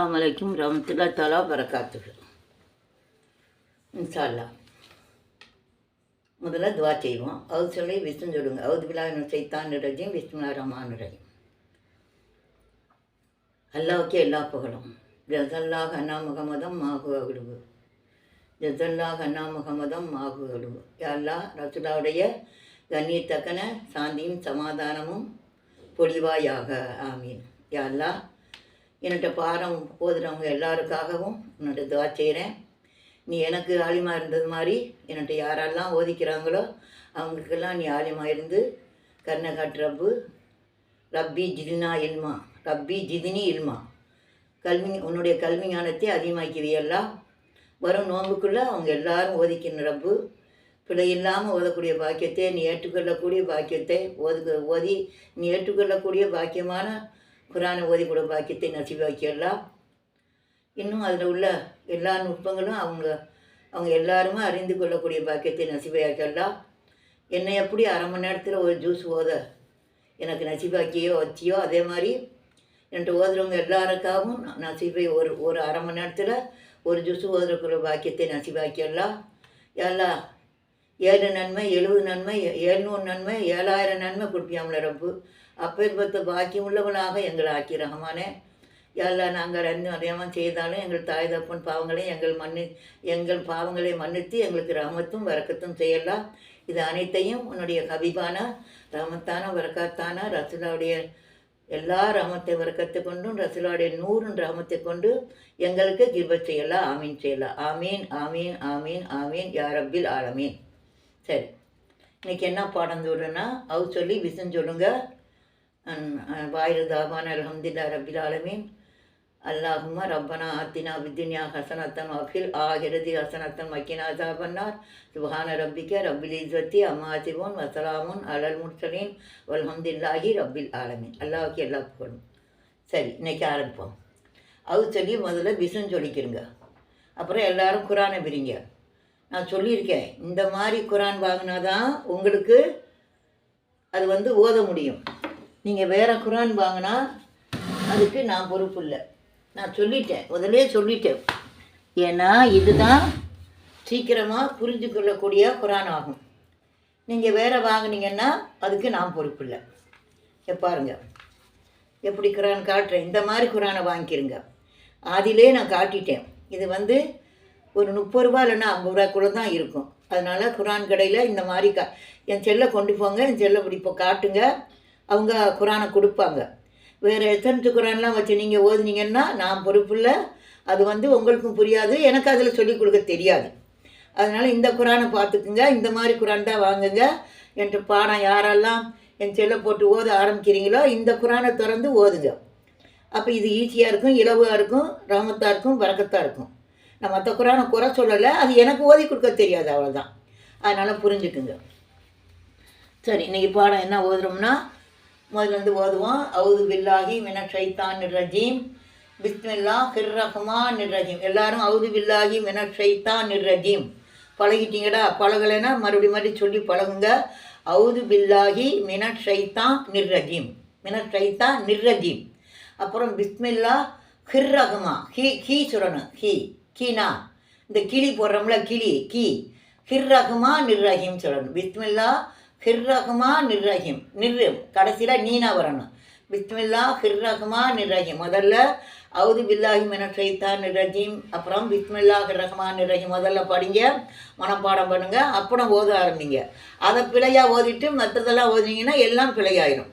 அலாமலைக்கும் ரமத்துல்லா தலா பரக்காத்துக்கு இன்ஷால்லா முதல்ல துவா செய்வோம். அவது சொல்லி விஷ்ணு சொல்லுங்க. அவது விழா சைத்தான் ரஜியும் விஷ்ணுலா ரமான் ரஜிம் அல்லாவுக்கே எல்லா புகழும். ஜசல்லாஹ் அண்ணா முகமதம் மாகு அகுடுவு. ஜசல்லாஹ் அண்ணா முகமதம் மாகு அகுடுவு. அல்லா ரசுலாவுடைய கண்ணியத்தக்கன சாந்தியும் சமாதானமும் பொழிவாயாக. ஆமீன். யா அல்லாஹ் என்னட்ட பாரம் ஓதுறவங்க எல்லாருக்காகவும் உன்னோட துவா செய்கிறேன் நீ எனக்கு ஆலிமா இருந்தது மாதிரி என்னட்ட யாரெல்லாம் ஓதிக்கிறாங்களோ அவங்களுக்கெல்லாம் நீ ஆலிமா இருந்து கர்ணகாட் ரப்பு ரப்பி ஜிதினா இல்மா ரப்பி ஜிதினி இல்மா. கல்வி உன்னுடைய கல்வி ஞானத்தை அதிகமாக்கிறியெல்லாம் வரும் நோன்புக்குள்ளே அவங்க எல்லாரும் ஓதிக்கின்ற ரப்பு. பிழை இல்லாமல் ஓதக்கூடிய பாக்கியத்தை நீ ஏற்றுக்கொள்ளக்கூடிய பாக்கியத்தை ஓது ஓதி நீ ஏற்றுக்கொள்ளக்கூடிய பாக்கியமான குரானை ஓதி கூட பாக்கியத்தை நசிவாக்கியெல்லாம் இன்னும் அதில் உள்ள எல்லா நுட்பங்களும் அவங்க அவங்க எல்லாருமே அறிந்து கொள்ளக்கூடிய பாக்கியத்தை நசிவாக்கியெல்லாம் என்னை எப்படி அரை மணி நேரத்தில் ஒரு ஜூஸ் ஓத எனக்கு நசிவாக்கியோ வச்சியோ அதே மாதிரி என்கிட்ட ஓதுறவங்க எல்லாருக்காகவும் நான் நசிபை ஒரு ஒரு அரை மணி நேரத்தில் ஒரு ஜூஸ் ஓதுறக்குள்ள பாக்கியத்தை நசிவாக்கியெல்லாம் எல்லாம் ஏழு நன்மை எழுபது நன்மை ஏழ்நூறு நன்மை ஏழாயிரம் நன்மை கொடுப்பியாமல ரப்பு. அப்பேற்பட்ட பாக்கியம் உள்ளவனாக எங்களை ஆக்கி ரகமானே எல்லாம் நாங்கள் அறிந்து அறியாமல் செய்தாலும் எங்கள் தாய் தப்பன் பாவங்களை எங்கள் மன்னி எங்கள் பாவங்களை மன்னித்து எங்களுக்கு ரகமத்தும் வரக்கத்தும் செய்யலாம். இது அனைத்தையும் உன்னுடைய ஹபீபான ரமத்தான வரக்கத்தான ரசுலாவுடைய எல்லா ரமத்தை வரக்கத்தை கொண்டும் ரசுலாவுடைய நூறுன் ரமத்தை கொண்டு எங்களுக்கு கிருப செய்யலாம் ஆமீன் செய்யலாம். ஆமீன் ஆமீன் ஆமீன் ஆமீன் யாரப்பில் ஆலமீன். சரி. இன்னைக்கு என்ன பாடம் சொல்லுன்னா அவு சொல்லி விசன் சொல்லுங்கள் வாயிரு தாபான அலமதுல்லா ரபில் ஆலமீன். அல்லாஹுமா ரப்பனா ஆத்தினா வித்யா ஹசனத்தன் அஃபில் ஆஹிரதி ஹசனத்தன் மக்கினா சாபன்னார் சுபஹான ரப்பிக்க ரப்பில் இஸ்வத்தி அம்மாசிவோன் வசலாமுன் அலல் முர்சலீன். வல்ஹம்துல்லாஹி ரப்பில் ஆலமீன். அல்லாஹுக்கு எல்லா புகழும். சரி இன்னைக்கு ஆரம்பிப்போம். அது சொல்லி முதல்ல விசுன்னு சொல்லிக்கிறங்க அப்புறம் எல்லாரும் குரானை பிரிங்க. நான் சொல்லியிருக்கேன் இந்த மாதிரி குரான் வாங்கினா தான் உங்களுக்கு அது வந்து ஓத முடியும். நீங்கள் வேறு குரான் வாங்கினா அதுக்கு நான் பொறுப்பு இல்லை. நான் சொல்லிட்டேன். முதலே சொல்லிட்டேன். ஏன்னா இதுதான் சீக்கிரமாக புரிஞ்சு கொள்ளக்கூடிய குரான் ஆகும். நீங்கள் வேறு வாங்கினீங்கன்னா அதுக்கு நான் பொறுப்பு இல்லை. பாருங்க. எப்படி குரான் காட்டுறேன்? இந்த மாதிரி குரானை வாங்கிக்கிறங்க அதிலே நான் காட்டிட்டேன். இது வந்து ஒரு முப்பது ரூபா இல்லைன்னா ஐம்பது ரூபாக்குள்ளே தான் இருக்கும். அதனால் குரான் கடையில் இந்த மாதிரி கா என் செல்லை கொண்டு போங்க என் செல்லை இப்படி இப்போ காட்டுங்க. அவங்க குரானை கொடுப்பாங்க. வேறு எத்தனை குரான்லாம் வச்சு நீங்கள் ஓதுனீங்கன்னா நான் பொறுப்பில் அது வந்து உங்களுக்கும் புரியாது எனக்கு அதில் சொல்லிக் கொடுக்க தெரியாது. அதனால் இந்த குரானை பார்த்துக்குங்க இந்த மாதிரி குரான் தான் வாங்குங்க என்கிட்ட பாடம் யாரெல்லாம் என் செல்லை போட்டு ஓத ஆரம்பிக்கிறீங்களோ இந்த குரானை திறந்து ஓதுங்க. அப்போ இது ஈஸியாக இருக்கும் இலவாக இருக்கும் ரமத்தாக இருக்கும் வரக்கத்தாக இருக்கும். நான் மற்ற குரானை குறை சொல்லலை அது எனக்கு ஓதி கொடுக்க தெரியாது அவ்வளோதான் அதனால் புரிஞ்சுக்குங்க. சரி இன்றைக்கி பாடம் என்ன ஓதுறோம்னா முதல்ல வந்து ஓதுவோம் அவுது பில்லாஹி மின ஷைத்தான் நிர்ரஜீம் பிஸ்மில்லா ஹிர் ரஹ்மான் ரஹீம் எல்லாரும் அவுது பில்லாஹி மின ஷைத்தான் நிர்ரஜீம் பழகிட்டீங்கடா? பழகலைன்னா மறுபடி மறுபடி சொல்லி பழகுங்க. அவுது பில்லாஹி மின ஷைத்தான் நிர்ரஜீம் மின ஷைத்தான் நிர்ரஜீம் அப்புறம் பிஸ்மில்லா ஹிர் ரஹ்மா ஹீ ஹீ சொல்லணும். ஹீ கீனா. இந்த கிளி போடுறோம்ல கிளி கி. ஹிர் ரஹ்மா நிர்ரஹீம் சொல்லணும். பிஸ்மில்லா ஹிர்ரகுமா நிர்ரஹிம். நிர்ரு கடைசியில் நீனா வரணும். பிஸ்மில்லா ஹிர்ரகுமா நிர்ரஹிம். முதல்ல அவுது பில்லாஹிம் என ஷைத்தான் நிர்ரஜீம். அப்புறம் பிஸ்மில்லா ஹிர்ரகுமா நிர்ரஹிம். முதல்ல படிங்க மனப்பாடம் பண்ணுங்க அப்புறம் ஓத ஆரம்பிங்க. அதை பிழையாக ஓதிட்டு மற்றதெல்லாம் ஓதினீங்கன்னா எல்லாம் பிழையாயிரும்.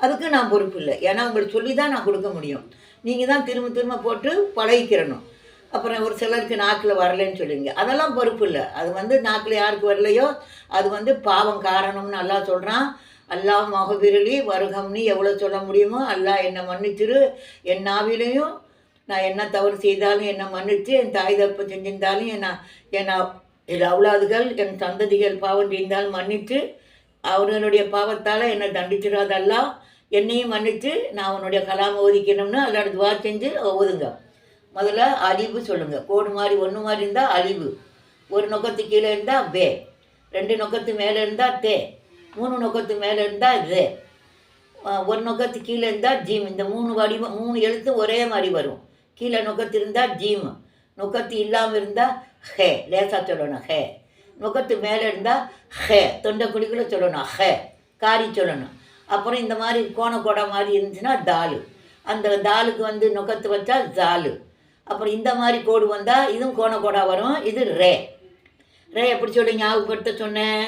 அதுக்கு நான் பொறுப்பு இல்லை. ஏன்னா உங்களுக்கு சொல்லி தான் நான் கொடுக்க முடியும். நீங்கள் தான் திரும்ப திரும்ப போட்டு பழகிக்கிறணும். அப்புறம் ஒரு சிலருக்கு நாக்கில் வரலன்னு சொல்லுவீங்க. அதெல்லாம் பொறுப்பு இல்லை. அது வந்து நாக்கில் யாருக்கு வரலையோ அது வந்து பாவம் காரணம்னு நல்லா சொல்கிறான் அல்லா முகவிரலி வருகம்னு எவ்வளோ சொல்ல முடியுமோ அல்லா என்னை மன்னிச்சிரு. என் நாவிலையும் நான் என்ன தவறு செய்தாலும் என்னை மன்னித்து என் தாய் தப்பு செஞ்சிருந்தாலும் என்ன என் என் அவ்வளாதுகள் என் சந்ததிகள் பாவம் செய்தாலும் மன்னித்து அவர்களுடைய பாவத்தால் என்னை தண்டிச்சிடாதல்லா என்னையும் மன்னித்து நான் அவனுடைய கலாம் ஓதிக்கணும்னு அல்லாட துவா செஞ்சு ஓதுங்க. முதல்ல அழிவு சொல்லுங்கள் கோடு மாதிரி ஒன்று மாதிரி இருந்தால் அழிவு. ஒரு நொக்கத்து கீழே இருந்தால் வே. ரெண்டு நொக்கத்து மேலே இருந்தால் தே. மூணு நொக்கத்து மேலே இருந்தால் ரே. ஒரு நொக்கத்து கீழே இருந்தால் ஜீம். இந்த மூணு வடிவம் மூணு எழுத்து ஒரே மாதிரி வரும். கீழே நொக்கத்து இருந்தால் ஜீம். நொக்கத்து இல்லாமல் இருந்தால் ஹே. லேசாக சொல்லணும் ஹே. நுகத்து மேலே இருந்தால் ஹே. தொண்டை குழிக்குள்ளே சொல்லணும் ஹே. காரி சொல்லணும். அப்புறம் இந்த மாதிரி கோணக்கோடை மாதிரி இருந்துச்சுன்னா தாலு. அந்த தாலுக்கு வந்து நுகத்து வச்சா ஜாலு அப்புறம் இந்த மாதிரி கோடு வந்தால் இதுவும் கோணக்கோடா வரும். இது ரே. ரே எப்படி சொல்லி ஞாபகப்படுத்த சொன்னேன்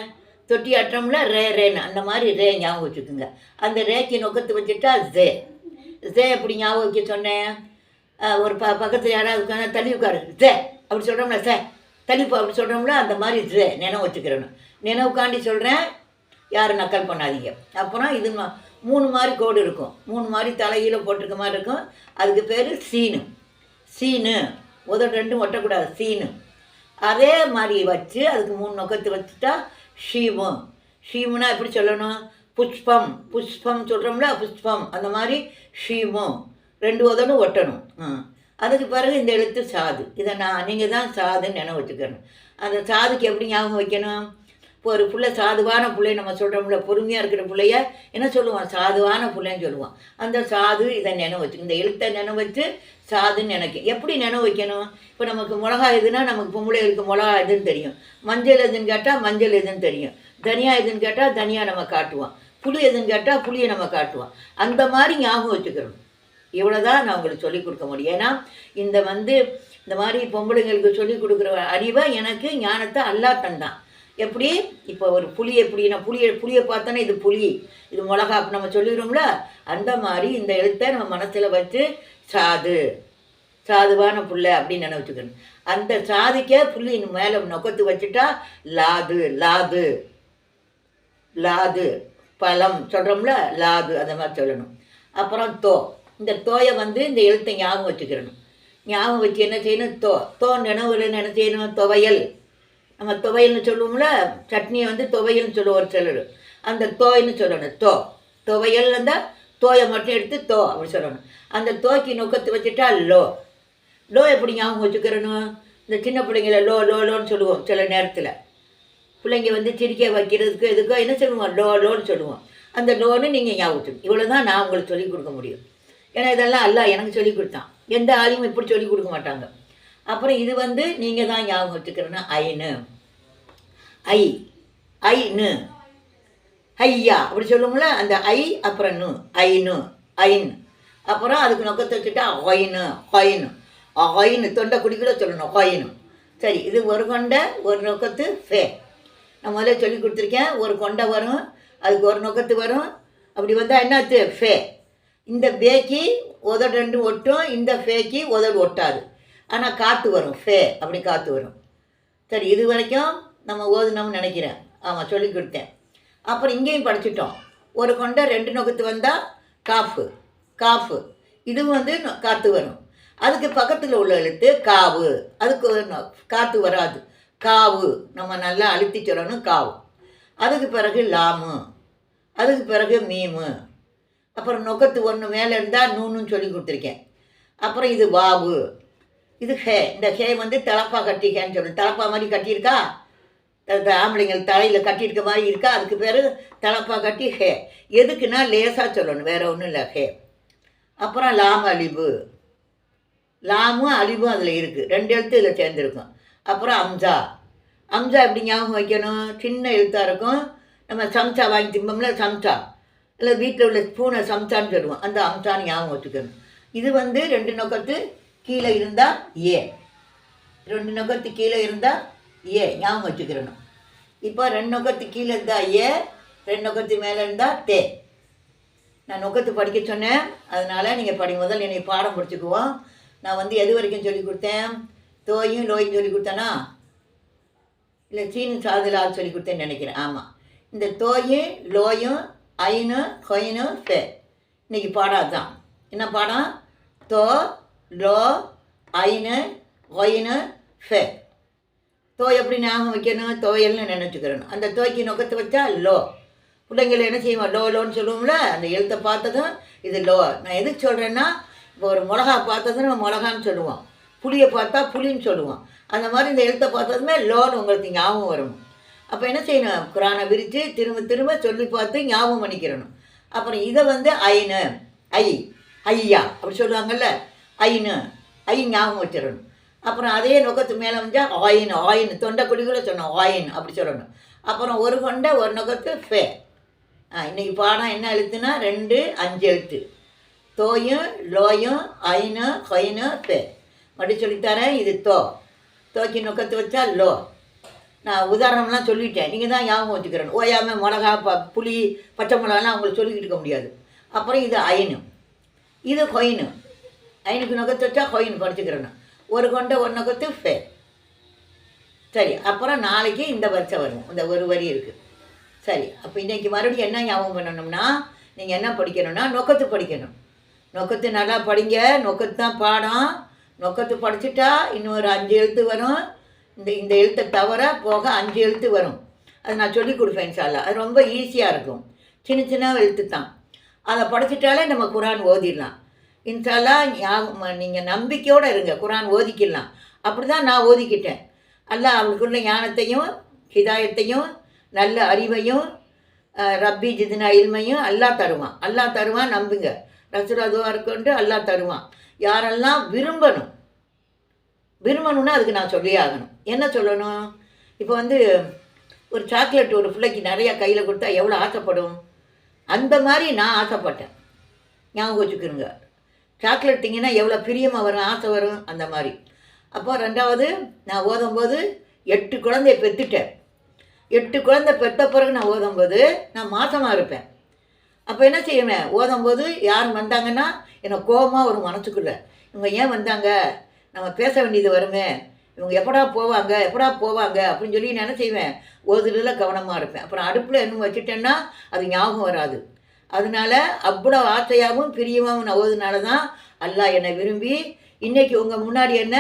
தொட்டி அட்டம்ல ரே ரேன்னு. அந்த மாதிரி ரே ஞாபகம் வச்சுக்கோங்க. அந்த ரேக்கு நொக்கத்து வச்சுட்டா ஜே. ஜே எப்படி ஞாபகம் வைக்க சொன்னேன் ஒரு ப பக்கத்தில் யாராவது தள்ளி உட்காரு. ஜே. அப்படி சொல்கிறோம்ல சே தள்ளிப்போ அப்படி சொல்கிறோம்ல அந்த மாதிரி ஜே. நினைவு வச்சுக்கிறணும். நினைவுக்காண்டி சொல்கிறேன் யாரும் நக்கல் பண்ணாதீங்க. அப்புறம் இது மூணு மாதிரி கோடு இருக்கும். மூணு மாதிரி தலையில் போட்டிருக்க மாதிரி இருக்கும். அதுக்கு பேர் சீனு. சீனு. உதடு ரெண்டும் ஒட்டக்கூடாது சீனு. அதே மாதிரி வச்சு அதுக்கு மூணு நொக்கத்து வச்சுட்டா ஷீமு. ஷீமுனா எப்படி சொல்லணும்? புஷ்பம். புஷ்பம் சொல்கிறோம்ல புஷ்பம். அந்த மாதிரி ஷீமு. ரெண்டு உதடும் ஒட்டணும். அதுக்கு பிறகு இந்த எழுத்து சாது. இதை நான் நீங்கள் தான் சாதுன்னு நினைவு வச்சுக்கணும். அந்த சாதுக்கு எப்படி ஞாபகம் வைக்கணும்? இப்போ ஒரு பிள்ளை சாதுவான பிள்ளை நம்ம சொல்கிறோம்ல பொறுமையாக இருக்கிற பிள்ளைய என்ன சொல்லுவான்? சாதுவான பிள்ளைன்னு சொல்லுவோம் அந்த சாது இதை நினைவு வச்சு இந்த எழுத்தை நினைவு வச்சு சாதுன்னு நினைக்க எப்படி நினைவு வைக்கணும்? இப்போ நமக்கு மிளகா எதுனா நமக்கு பொம்பளைகளுக்கு மிளகா எதுன்னு தெரியும். மஞ்சள் எதுன்னு கேட்டால் மஞ்சள் எதுன்னு தெரியும். தனியா எதுன்னு கேட்டால் தனியாக நம்ம காட்டுவோம். புளி எதுன்னு கேட்டால் புளியை நம்ம காட்டுவோம். அந்த மாதிரி ஞாபகம் வச்சுக்கிறோம் இவ்வளோதான் நான் உங்களுக்கு சொல்லிக் கொடுக்க முடியும். ஏன்னா இந்த வந்து இந்த மாதிரி பொம்பளைங்களுக்கு சொல்லிக் கொடுக்குற அறிவை எனக்கு ஞானத்தை அல்லா தந்தான் எப்படி? இப்போ ஒரு புளி எப்படி? நான் புளியை புளியை பார்த்தோன்னா இது புளி. இது மிளகா அப்படி நம்ம சொல்லிடுறோம்ல? அந்த மாதிரி இந்த எழுத்தை நம்ம மனசில் வச்சு சாது. சாதுவான புள்ள அப்படின்னு நினைச்சுக்கணும் அந்த சாதிக்கே புள்ளி மேலே நொக்கத்து வச்சுட்டா லாது லாது. லாது. பழம் சொல்கிறோம்ல லாது அந்த மாதிரி சொல்லணும். அப்புறம் தோ. இந்த தோயை வந்து இந்த எழுத்தை ஞாபகம் வச்சுக்கிறணும். ஞாபகம் வச்சு என்ன செய்யணும்? தோ. தோ நினைவுல என்ன செய்யணும்? துவையல். நம்ம துவையல்னு சொல்லுவோம்ல சட்னியை வந்து துவையல்னு சொல்லுவோம் ஒரு சிலர். அந்த தோய்னு சொல்லணும். தோ. துவையல் இருந்தால் தோயை மட்டும் எடுத்து தோ அப்படி சொல்லணும். அந்த தோக்கி நொக்கத்து வச்சுட்டா லோ. லோ எப்படி ஞாபகம் வச்சுக்கிறணும்? இந்த சின்ன பிள்ளைங்கள லோ லோ லோன்னு சொல்லுவோம் சில நேரத்தில். பிள்ளைங்க வந்து சிரிக்க வைக்கிறதுக்கு எதுக்கோ என்ன சொல்லுவோம்? லோ லோன்னு சொல்லுவோம். அந்த லோன்னு நீங்கள் ஞாபகம் இவ்வளோ தான் நான் உங்களுக்கு சொல்லிக் கொடுக்க முடியும். ஏன்னா இதெல்லாம் அல்ல எனக்கு சொல்லிக் கொடுத்தான். எந்த ஆளையும் இப்படி சொல்லிக் கொடுக்க மாட்டாங்க. அப்புறம் இது வந்து நீங்கள் தான் ஞாபகம் வச்சுக்கிறேன்னா ஐனு. ஐ. ஐனு. ஐயா அப்படி சொல்லுவோம்ல அந்த ஐ அப்புறம் நு ஐனு ஐன். அப்புறம் அதுக்கு நொக்கத்தை வச்சுட்டா ஒயினு ஹொயினு. ஹொயினு தொண்டை குடிக்கூட சொல்லணும் ஹொயினு. சரி இது ஒரு கொண்டை ஒரு நொக்கத்து ஃபே. நான் முதல்ல சொல்லி கொடுத்துருக்கேன் ஒரு கொண்டை வரும் அதுக்கு ஒரு நொக்கத்து வரும். அப்படி வந்தால் என்னாச்சு? ஃபே. இந்த பேக்கி உதடு ரெண்டு ஒட்டும் இந்த ஃபேக்கு உதடு ஒட்டாது. ஆனால் காற்று வரும் ஃபே. அப்படி காற்று வரும். சரி இது வரைக்கும் நம்ம ஓதுனோம்னு நினைக்கிறேன். ஆமாம் சொல்லி கொடுத்தேன். அப்புறம் இங்கேயும் படிச்சுட்டோம். ஒரு கொண்டை ரெண்டு நொக்கத்து வந்தால் காஃபு காஃபு. இதுவும் வந்து நொ- காற்று வரும். அதுக்கு பக்கத்தில் உள்ள எழுத்து காவு. அதுக்கு காற்று வராது. காவு. நம்ம நல்லா அழுத்தி சொல்லணும் காவு. அதுக்கு பிறகு லாமு. அதுக்கு பிறகு மீமு. அப்புறம் நொக்கத்து ஒன்று மேலே இருந்தால் நூன்னு சொல்லி கொடுத்துருக்கேன். அப்புறம் இது வாவு. இது ஹே. இந்த ஹே வந்து தலப்பா கட்டிக்கேன்னு சொல்லு. தலப்பா மாதிரி கட்டியிருக்கா? ஆம்பளைங்கள் தலையில் கட்டியிருக்க மாதிரி இருக்கா? அதுக்கு பேர் தலப்பா கட்டி ஹே. எதுக்குன்னா லேசாக சொல்லணும் வேற ஒன்றும் இல்லை ஹே. அப்புறம் லாம் அழிவு. லாமும் அழிவும் அதில் இருக்குது ரெண்டு எழுத்து இதில் சேர்ந்துருக்கும். அப்புறம் அம்சா அம்சா எப்படி ஞாபகம் வைக்கணும்? சின்ன எழுத்தாக இருக்கும். நம்ம சம்சா வாங்கி திம்பம்ல சம்சா. இல்லை வீட்டில் உள்ள ஸ்பூனை சம்சான்னு சொல்லுவோம். அந்த அம்சான்னு ஞாபகம் வச்சுக்கணும். இது வந்து ரெண்டு நொக்கத்து கீழே இருந்தால் ஏ. ரெண்டு நொக்கத்து கீழே இருந்தால் ஏ. ஞாபகம் வச்சுக்கிறணும். இப்போ ரெண்டு நொக்கத்து கீழே இருந்தால் ஏ ரெண்டு நொக்கத்து மேலே இருந்தால் தே. நான் நொக்கத்து படிக்க சொன்னேன். அதனால் நீங்கள் படி முதல் என்னை பாடம் படிச்சுக்குவோம் நான் வந்து எது வரைக்கும் சொல்லி கொடுத்தேன்? தோயும் லோயும் சொல்லி கொடுத்தேனா? இல்லை சீனு சாதுலா சொல்லி கொடுத்தேன்னு நினைக்கிறேன். ஆமாம் இந்த தோயும் லோயும் ஐனு கொயினு பே இன்னைக்கு பாடம் அதுதான். என்ன பாடம்? தோ லோ ஐனு ஒயினு ஃபே தோய் எப்படி ஞாபகம் வைக்கணும் தோயல்னு நினச்சிக்கிறணும். அந்த தோய்க்கு நொக்கத்தை வச்சா லோ. பிள்ளைங்களை என்ன செய்வோம்? லோ லோன்னு சொல்லுவோம்ல? அந்த எழுத்தை பார்த்ததும் இது லோ. நான் எதுக்கு சொல்கிறேன்னா இப்போ ஒரு மிளகா பார்த்ததும் நம்ம மிளகான்னு சொல்லுவோம். புளியை பார்த்தா புளின்னு சொல்லுவோம். அந்த மாதிரி இந்த எழுத்தை பார்த்ததுமே லோன்னு உங்களுக்கு ஞாபகம் வரும். அப்போ என்ன செய்யணும்? குரானை விரித்து திரும்ப திரும்ப சொல்லி பார்த்து ஞாபகம் பண்ணிக்கிறணும். அப்புறம் இதை வந்து ஐனு. ஐ. ஐயா. அப்படி சொல்லுவாங்கல்ல? ஐனு. ஐ ஞாபகம் வச்சிடணும். அப்புறம் அதே நுகத்து மேலே வந்து ஆயின் ஆயின். தொண்டை கூட சொன்னோம் ஆயின் அப்படி சொல்லணும். அப்புறம் ஒரு கொண்டை ஒரு நுகத்து ஃபே. ஆ இன்னைக்கு பாடம் என்ன எழுத்துனா? ரெண்டு அஞ்சு எழுத்து. தோயும் லோயும் ஐனு கொயினு ஃபே. மறுபடி சொல்லித்தரேன் இது தோ. தோக்கி நுக்கத்து வச்சா லோ. நான் உதாரணம்லாம் சொல்லிட்டேன். நீங்கள் தான் ஞாபகம் வச்சுக்கிறேன் ஓயாமல் மிளகா ப புளி பச்சை மிளகாலாம் அவங்களுக்கு சொல்லிக்கிட்டு இருக்க முடியாது. அப்புறம் இது அயனு இது கொயினு ஐனுக்கு நுகத்து வச்சா கொயின் படிச்சுக்கிறேன் ஒரு கொண்ட ஒரு நுகத்து ஃபே சரி அப்புறம் நாளைக்கு இந்த வரிசை வரும். இந்த ஒரு வரி இருக்குது சரி அப்போ இன்றைக்கி மறுபடியும் என்ன ஞாபகம் பண்ணணும்னா நீங்கள் என்ன படிக்கணும்னா நொக்கத்து படிக்கணும். நொக்கத்து நல்லா படிங்க நொக்கத்து தான் பாடம். நொக்கத்து படிச்சுட்டா இன்னும் ஒரு அஞ்சு எழுத்து வரும். இந்த இந்த எழுத்தை தவிர போக அஞ்சு எழுத்து வரும். அது நான் சொல்லி கொடுப்பேன் சாலா அது ரொம்ப ஈஸியாக இருக்கும். சின்ன சின்ன எழுத்து தான் அதை படிச்சிட்டாலே நம்ம குரான் ஓதிடலாம். இன்ஷால்லா ஞாபகம் நீங்கள் நம்பிக்கையோடு இருங்க. குரான் ஓதிக்கலாம். அப்படி தான் நான் ஓதிக்கிட்டேன். அல்லாஹ் அவளுக்குள்ள ஞானத்தையும் ஹிதாயத்தையும் நல்ல அறிவையும் ரப்பி ஜிதினா இல்மையும் அல்லா தருவான். அல்லா தருவான் நம்புங்க. ரசுராதுவாக இருக்கொண்டு அல்லா தருவான். யாரெல்லாம் விரும்பணும் விரும்பணும்னா அதுக்கு நான் சொல்லியே ஆகணும். என்ன சொல்லணும்? இப்போ வந்து ஒரு சாக்லேட் ஒரு பிள்ளைக்கு நிறையா கையில் கொடுத்தா எவ்வளோ ஆசைப்படும்? அந்த மாதிரி நான் ஆசைப்பட்டேன். ஞாபகம் வச்சுக்கிறோங்க சாக்லேட் திங்கினா எவ்வளோ பிரியமாக வரும் ஆசை வரும் அந்த மாதிரி. அப்போ ரெண்டாவது நான் ஓதும்போது எட்டு குழந்தைய பெற்றுட்டேன். எட்டு குழந்தை பெற்ற பிறகு நான் ஓதும்போது நான் மாசமாக இருப்பேன். அப்போ என்ன செய்வேன்? ஓதும்போது யார் வந்தாங்கன்னா என்னை கோபமாக ஒரு மனசுக்குள்ள இவங்க ஏன் வந்தாங்க? நம்ம பேச வேண்டியது வருமே. இவங்க எப்படா போவாங்க? எப்படா போவாங்க? அப்படின்னு சொல்லி நான் என்ன செய்வேன்? ஓதுறதுல கவனமாக இருப்பேன். அப்புறம் அடுப்பில் இன்னும் வச்சுட்டேன்னா அது ஞாபகம் வராது. அதனால அவ்வளோ ஆசையாகவும் பிரியமாகவும் நான் தான் அல்லா என்னை விரும்பி இன்றைக்கி உங்கள் முன்னாடி என்ன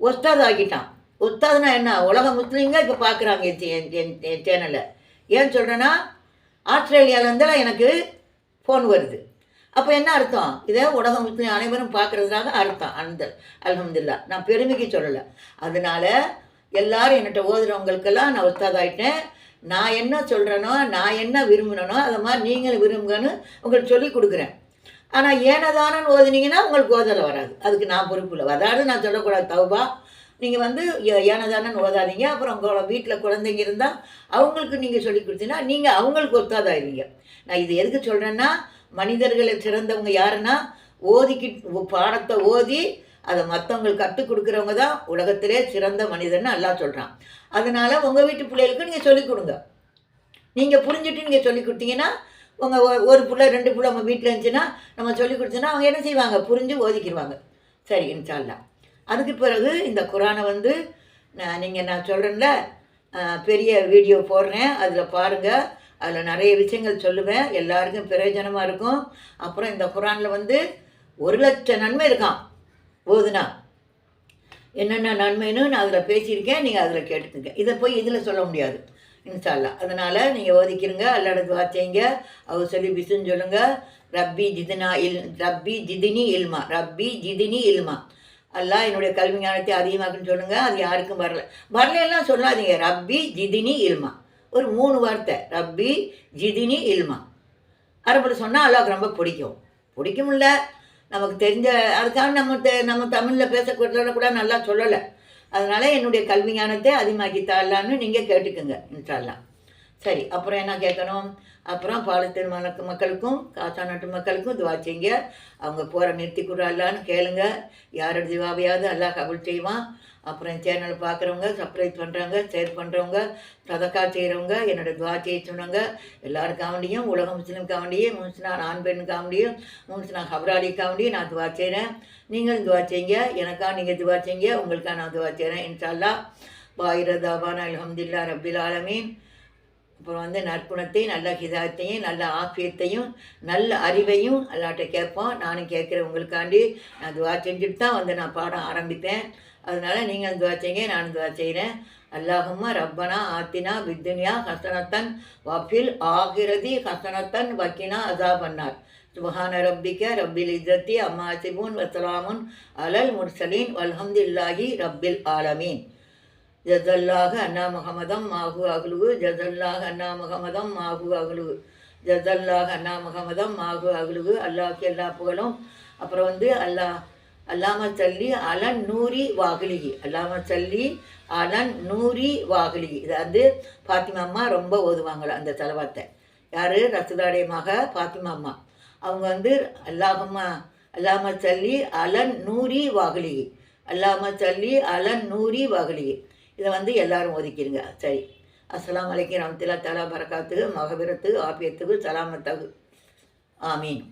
ஒஸ்தாத் ஆக்கிட்டான். ஒஸ்தாதுனா என்ன? உலக முஸ்லீம்ங்க இப்போ பார்க்குறாங்க என் சேனலை ஏன் சொல்கிறேன்னா ஆஸ்திரேலியாவிலேருந்தெல்லாம் எனக்கு ஃபோன் வருது. அப்போ என்ன அர்த்தம்? இதை உலக முஸ்லீம் அனைவரும் பார்க்குறதுக்காக அர்த்தம். அந்த அலமதுல்லா நான் பெருமைக்கு சொல்லலை. அதனால எல்லாரும் என்கிட்ட ஓதுறவங்களுக்கெல்லாம் நான் ஒஸ்தாதாயிட்டேன் நான் என்ன சொல்கிறேனோ நான் என்ன விரும்பினனோ அதை மாதிரி நீங்களும் விரும்புங்கன்னு உங்களுக்கு சொல்லி கொடுக்குறேன். ஆனால் ஏனதானன்னு ஓதுனீங்கன்னா உங்களுக்கு ஓதலை வராது. அதுக்கு நான் பொறுப்பு இல்லை. அதாவது நான் சொல்லக்கூடாது தௌபா. நீங்கள் வந்து ஏனதானன்னு ஓதாதீங்க. அப்புறம் உங்களோட வீட்டில் குழந்தைங்க இருந்தால் அவங்களுக்கு நீங்கள் சொல்லி கொடுத்தீங்கன்னா நீங்கள் அவங்களுக்கு ஒத்தாதாயிருவீங்க. நான் இது எதுக்கு சொல்கிறேன்னா மனிதர்களை சிறந்தவங்க யாருன்னா ஓதிக்கிட்டு பாடத்தை ஓதி அதை மற்றவங்களுக்கு கற்றுக் கொடுக்குறவங்க தான் உலகத்திலே சிறந்த மனிதன்னு நல்லா சொல்கிறான் அதனால் உங்கள் வீட்டு பிள்ளைகளுக்கு நீங்கள் சொல்லிக் கொடுங்க. நீங்கள் புரிஞ்சுட்டு நீங்கள் சொல்லிக் கொடுத்தீங்கன்னா உங்கள் ஒரு பிள்ளை ரெண்டு பிள்ளை நம்ம வீட்டில் இருந்துச்சுன்னா நம்ம சொல்லி கொடுத்தோன்னா அவங்க என்ன செய்வாங்க? புரிஞ்சு ஓதிக்கிடுவாங்க சரி இன்ஷால்லா அதுக்கு பிறகு இந்த குரானை வந்து நான் நீங்கள் நான் சொல்கிறேன்ல பெரிய வீடியோ போடுறேன். அதில் பாருங்கள் அதில் நிறைய விஷயங்கள் சொல்லுவேன். எல்லாருக்கும் பிரயோஜனமாக இருக்கும். அப்புறம் இந்த குரானில் வந்து ஒரு லட்சம் நன்மை இருக்கான் போதுனா என்னென்ன நன்மைன்னு நான் அதில் பேசியிருக்கேன் நீங்கள் அதில் கேட்டுக்கங்க. இதை போய் இதில் சொல்ல முடியாது இன்ஷால்லா அதனால் நீங்கள் ஓதிக்கிறங்க அல்லாட துவா செய்யுங்க. அவர் சொல்லி பிசுன்னு சொல்லுங்கள் ரப்பி ஜிதினா இல் ரப்பி ஜிதினி இல்மா ரப்பி ஜிதினி இல்மா. அல்லாஹ் என்னுடைய கல்வி ஞானத்தை அதிகமாக்குன்னு சொல்லுங்கள் அது யாருக்கும் வரல. வரலையெல்லாம் சொல்லாதீங்க ரப்பி ஜிதினி இல்மா. ஒரு மூணு வார்த்தை ரப்பி ஜிதினி இல்மா. அரபில் சொன்னால் அல்லாவுக்கு ரொம்ப பிடிக்கும். பிடிக்கும்ல நமக்கு தெரிஞ்ச அதுக்காக நம்ம தெ- நம்ம தமிழில் பேசக்கூட கூட நல்லா சொல்லலை. அதனால என்னுடைய கல்வி ஞானத்தை அதிகமாக்கி தாடலான்னு நீங்கள் கேட்டுக்குங்க இன்ஷால்லா சரி அப்புறம் என்ன கேட்கணும்? அப்புறம் பாலஸ்தீன் மணக்கு மக்களுக்கும் காசா நாட்டு மக்களுக்கும் துவா செய்யுங்க. அவங்க போகிற நிறுத்தி கூடாலான்னு கேளுங்க. யாரோட திவாவையாவது எல்லாம் கபுல் செய்வான். அப்புறம் சேனல் பார்க்குறவங்க சப்ஸ்கிரைப் பண்ணுறவங்க ஷேர் பண்ணுறவங்க சதக்கா செய்கிறவங்க என்னோடய துவா செய்ய சொன்னவங்க எல்லாருக்காவண்டியும் உலக முஸ்லீம்காவண்டியும் முன்சினா ஆண் பெண்ணுக்காவண்டியும் முன்சினா ஹப்ராலிக்காவண்டியும் நான் துவா செய்கிறேன் நீங்களும் துவா செய்யுங்க. எனக்காக நீங்கள் துவா செய்யுங்க. உங்களுக்காக நான் துவா செய்கிறேன் இன்ஷால்லா பாயிரதாபான் அலமதுல்லா ரபில் ஆலமீன். அப்புறம் வந்து நற்குணத்தையும் நல்ல ஹிதாயத்தையும் நல்ல ஆஃபியத்தையும் நல்ல அறிவையும் அல்லாட்ட கேட்போம் நானும் கேட்குறேன் உங்களுக்காண்டி. நான் துவா செஞ்சுட்டு தான் வந்து நான் பாடம் ஆரம்பிப்பேன். அதனால் நீங்கள் துவா செய்யுங்க நானும் துவா செய்கிறேன் அல்லாஹும்மா ரப்பனா ஆத்தினா வித்துனியா ஹசனத்தன் வஃபில் ஆகிரதி ஹசனத்தன் வக்கினா அசாபன்னார். சுபஹான ரப்பிக்க ரப்பில் இஜத்தி அம்மா சிபூன் வசலாமுன் அலல் முர்சலீன் வல்ஹம்துல்லாஹி ரப்பில் ஆலமீன். ஜதல்லாக அண்ணா முகமதம் மாகு அகலுவு ஜதல்லாக அண்ணா முகமதம் மாகு அகலுவு. ஜதல்லாக அண்ணா முகமதம் மாகு அகலுவு. அல்லாஹ்க்கு எல்லா புகழும். அப்புறம் வந்து அல்லாஹ் அல்லாம சல்லி அலன் நூரி வாகலிகி. அல்லாம சல்லி அலன் நூரி வாகலிகி. இதை வந்து பாத்திமா அம்மா ரொம்ப ஓதுவாங்களா அந்த செலவாத்தை யார்? ரசதாடைய மக பாத்திமா அம்மா. அவங்க வந்து அல்லாஹம்மா அல்லாம சல்லி அலன் நூரி வாகலிகி. அல்லாம சல்லி அலன் நூரி வாகலிகி. இதை வந்து எல்லாரும் ஒதுக்கிடுங்க. சரி. அஸ்ஸலாமு அலைக்கும் ரஹ்மத்துல்லாஹி தலா பரக்காத்துக்கு மகபிரத்துக்கு ஆபியத்துக்கு சலாமத்தகு ஆமீன்.